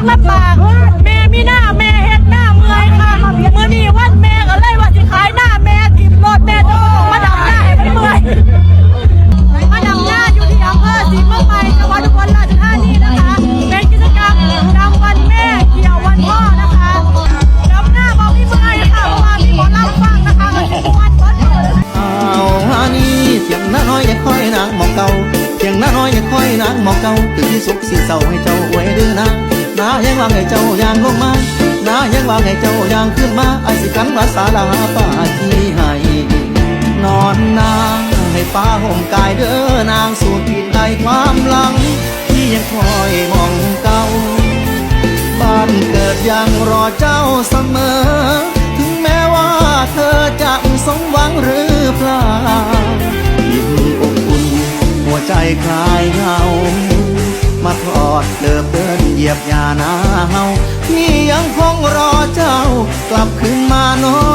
ากลำบากแม่มีหน้าแม่เฮ็ดหน้าเมื่อยค่ะมื้อนี้วันแม่ก็เลยว่าสิขายหน้าแม่ทิมรถแม่ต้องมาดำหน้าให้มันเมื่อยมาดำหน้าอยู่ที่อำเภอศรีเมืองใหม่จังหวัดอุบลราชธานีนะคะเป็นกิจกรรมดำวันแม่เกี่ยววันพ่อนะคะดำหน้าบอกพี่เมื่อยค่ะเพราะว่ามีหมอเลำฟังนะคะมันจะม่วนเบิดเลเอาฮานี่เสียงน้าน้อยอย่าค่อยนางหมองเก่าเสียงน้าน้อยอย่าค่อยนางหมองเก่าตื่นที่สุขสิเศร้าให้เจ้าไว้ดื้อ ยังวางให้เจ้ายางลงมาน้ายังวางให้เจ้ายางขึ้นมาไอ้สิกันภาษาลาป้าที่ให้นอนนางให้ฟ้าห่มกายเด้อนางสู่ปีนใดความหลัง ที่ยังคอยมองเก่าบ้านเกิดยังรอเจ้าเสมอ ถึงแม้ว่าเธอจะสมหวังหรือเปล่ายิ่งอบอุ่นหัวใจคลายเหงามาทอดเลิบเดิ ยียบยาหนาวพี่ยังคงรอเจ้ากลับคืนมาน้อ